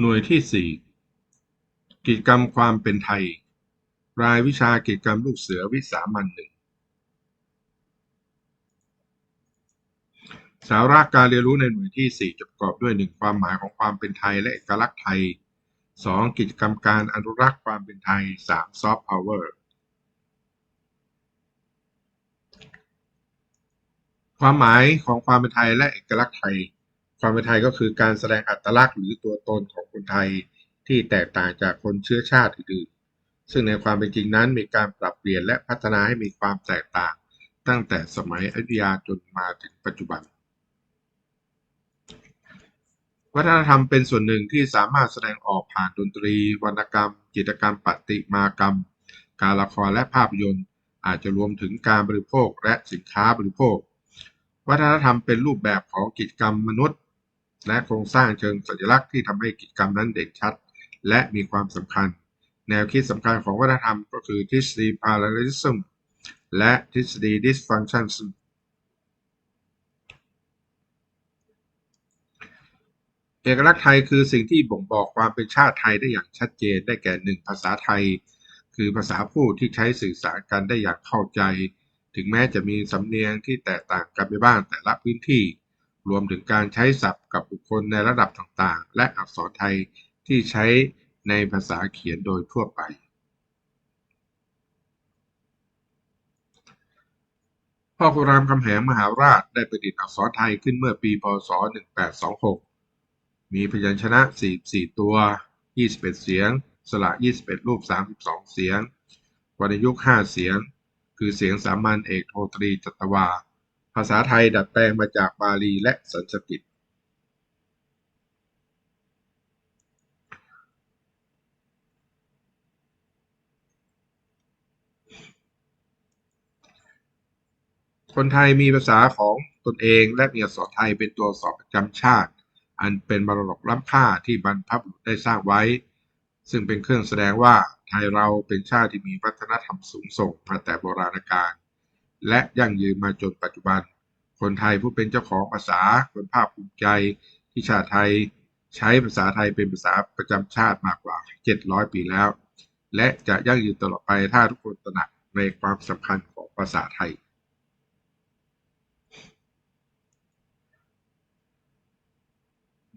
หน่วยที่สี่ กิจกรรมความเป็นไทย รายวิชากิจกรรมลูกเสือวิสามันหนึ่ง สาระการเรียนรู้ในหน่วยที่สี่จะประกอบด้วยหนึ่งความหมายของความเป็นไทยและเอกลักษณ์ไทยสองกิจกรรมการอนุรักษ์ความเป็นไทยสามซอฟต์พาวเวอร์ความหมายของความเป็นไทยและเอกลักษณ์ไทย ความเป็นไทยก็คือการแสดงอัตลักษณ์หรือตัวตนของคนไทยที่แตกต่างจากคนเชื้อชาติอื่นๆซึ่งในความเป็นจริงนั้นมีการปรับเปลี่ยนและพัฒนาให้มีความแตกต่าง ตั้งแต่สมัยอยุธยาจนมาถึงปัจจุบัน วัฒนธรรมเป็นส่วนหนึ่งที่สามารถแสดงออกผ่านดนตรี วรรณกรรม จิตรกรรมประติมากรรม การละครและภาพยนตร์อาจจะรวมถึงการบริโภคและสินค้าบริโภค วัฒนธรรมเป็นรูปแบบของกิจกรรมมนุษย์ และโครงสร้างเชิงสัญลักษณ์ที่ทำให้กิจกรรมนั้นเด่นชัด และมีความสำคัญ แนวคิดสำคัญของวัฒนธรรมก็คือทฤษฎี parallelism และทฤษฎี dysfunctionism เอกลักษณ์ไทยคือสิ่งที่บ่งบอกความเป็นชาติไทยได้อย่างชัดเจนได้แก่หนึ่งภาษาไทย คือภาษาพูดที่ใช้สื่อสารกันได้อย่างเข้าใจ ถึงแม้จะมีสำเนียงที่แตกต่างกันไปบ้างแต่ละพื้นที่ รวมถึงการใช้ศัพท์กับบุคคลในระดับต่างๆ และอักษรไทยที่ใช้ในภาษาเขียนโดยทั่วไป พ่อขุนรามคำแหงมหาราชได้ประดิษฐ์อักษรไทยขึ้นเมื่อปี พศ 1826 มีพยัญชนะ 44 ตัว 21 เสียง สระ 21 รูป 32 เสียง วรรณยุกต์ 5 เสียง คือเสียงสามัญเอกโทตรีจัตวา ภาษาไทยดัดแปลงมาจากบาลีและสันสกฤตคนไทยมีภาษาของตนเองและมีอักษรไทยเป็นตัวอักษรประจำชาติ อันเป็นมรดกล้ำค่าที่บรรพบุรุษได้สร้างไว้ ซึ่งเป็นเครื่องแสดงว่าไทยเราเป็นชาติที่มีวัฒนธรรมสูงส่งมาแต่โบราณกาล และยั่งยืนมาจนปัจจุบัน คนไทยผู้เป็นเจ้าของภาษาคนภาคภูมิใจที่ชาติไทยใช้ภาษาไทยเป็นภาษาประจำชาติมากกว่า 700 ปีแล้ว และจะยั่งยืนตลอดไปถ้าทุกคนตระหนักในความสำคัญของภาษาไทย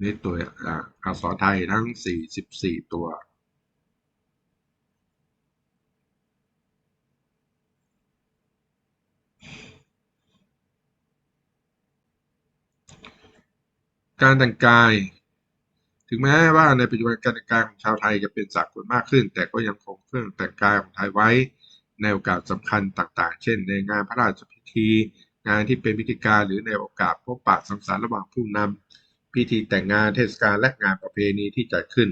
นี่ตัวอักษรไทยทั้ง 44 ตัว การแต่งกาย ถึงแม้ว่าในปัจจุบันการแต่งกายของชาวไทยจะเป็นสากลมากขึ้น แต่ก็ยังคงเครื่องแต่งกายของไทยไว้ ในโอกาสสำคัญต่างๆ เช่น ในงานพระราชพิธี งานที่เป็นพิธีการหรือในโอกาสพบปะสังสรรค์ระหว่างผู้นำพิธีแต่งงานเทศกาลและงานประเพณีที่จัดขึ้น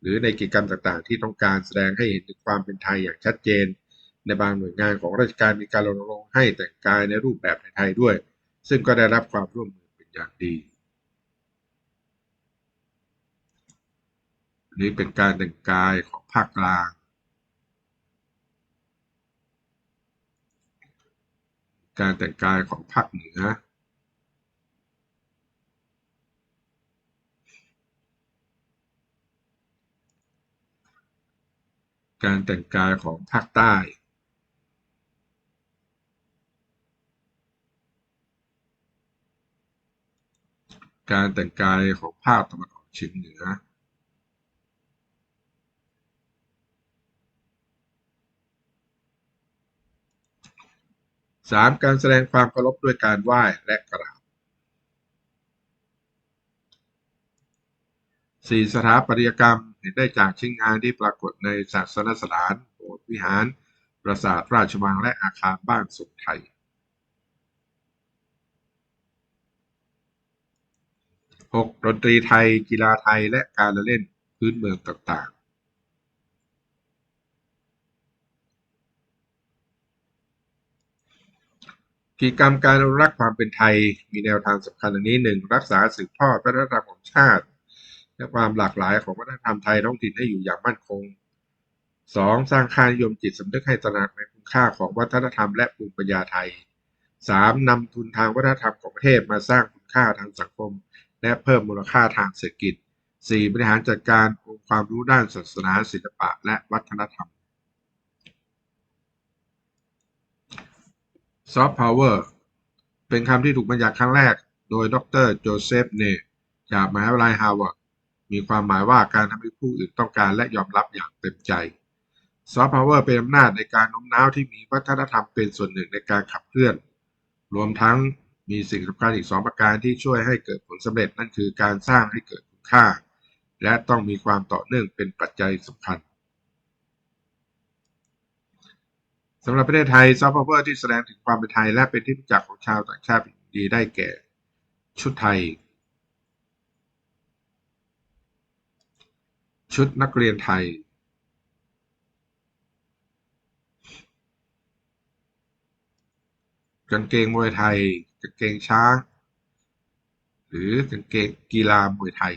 หรือในกิจกรรมต่างๆ ที่ต้องการแสดงให้เห็นถึงความเป็นไทยอย่างชัดเจน ในบางหน่วยงานของราชการมีการรณรงค์ให้แต่งกายในรูปแบบไทยๆด้วย ซึ่งก็ได้รับความร่วมมือเป็นอย่างดี นี่เป็นการแต่งกายของภาคกลางการแต่งกายของภาคเหนือ การแต่งกายของภาคใต้ การแต่งกายของภาคตะวันออกเฉียงเหนือ สามการแสดงความเคารพด้วยการไหว้และกราบสี่สถาปัตยกรรมเห็นได้จากชิ้นงานที่ปรากฏในศาสนสถานโบสถ์วิหาร ปราสาทราชวังและอาคารบ้านทรงไทยหกดนตรีไทย กีฬาไทยและการละเล่นพื้นเมืองต่างๆ กิจกรรมการอนุรักษ์ความเป็นไทย มีแนวทางสำคัญดังนี้หนึ่งรักษาสืบทอดวัฒนธรรมของชาติ และความหลากหลายของวัฒนธรรมไทยท้องถิ่นให้อยู่อย่างมั่นคงสองสร้างค่านิยมจิตสำนึกให้ตระหนักในคุณค่าของวัฒนธรรมและภูมิปัญญาไทยสามนำทุนทางวัฒนธรรมของประเทศมาสร้างคุณค่าทางสังคม และเพิ่มมูลค่าทางเศรษฐกิจ 4. บริหารจัดการองค์ความรู้ด้านศาสนาศิลปะ และวัฒนธรรม Soft Power เป็นคำที่ถูกบัญญัติครั้งแรก โดยดรโจเซฟเนจากมหาวิทยาลัยฮาร์วาร์ดมีความหมายว่าการทำให้ผู้อื่นต้องการและยอมรับอย่างเต็มใจ Soft Power เป็นอำนาจในการโน้มน้าวที่มีวัฒนธรรมเป็นส่วนหนึ่งในการขับเคลื่อน รวมทั้งมีสิ่งสำคัญอีกสองประการที่ช่วยให้เกิดผลสำเร็จนั่นคือการสร้างให้เกิดคุณค่า และต้องมีความต่อเนื่องเป็นปัจจัยสำคัญ สำหรับประเทศไทยซอฟต์พาวเวอร์ที่แสดงถึงความเป็นไทย และเป็นที่รู้จักของชาวต่างชาติดีได้แก่ ชุดไทย ชุดนักเรียนไทย กางเกงมวยไทย กางเกงช้าง หรือกางเกงกีฬามวยไทย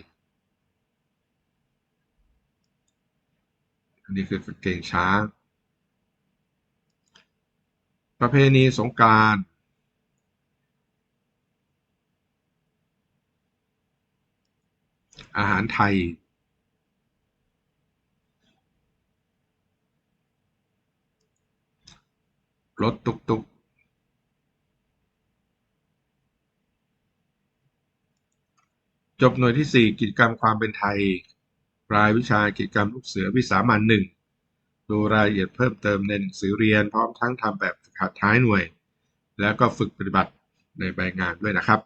อันนี้คือกางเกงช้าง ประเพณีสงกรานต์อาหารไทยรถตุกตุกจบหน่วยที่ 4 กิจกรรมความเป็นไทย รายวิชากิจกรรมลูกเสือวิสามันหนึ่ง ดูรายละเอียดเพิ่มเติมในหนังสือเรียนพร้อมทั้งทำแบบฝึกหัดท้ายหน่วย แล้วก็ฝึกปฏิบัติในใบงานด้วยนะครับ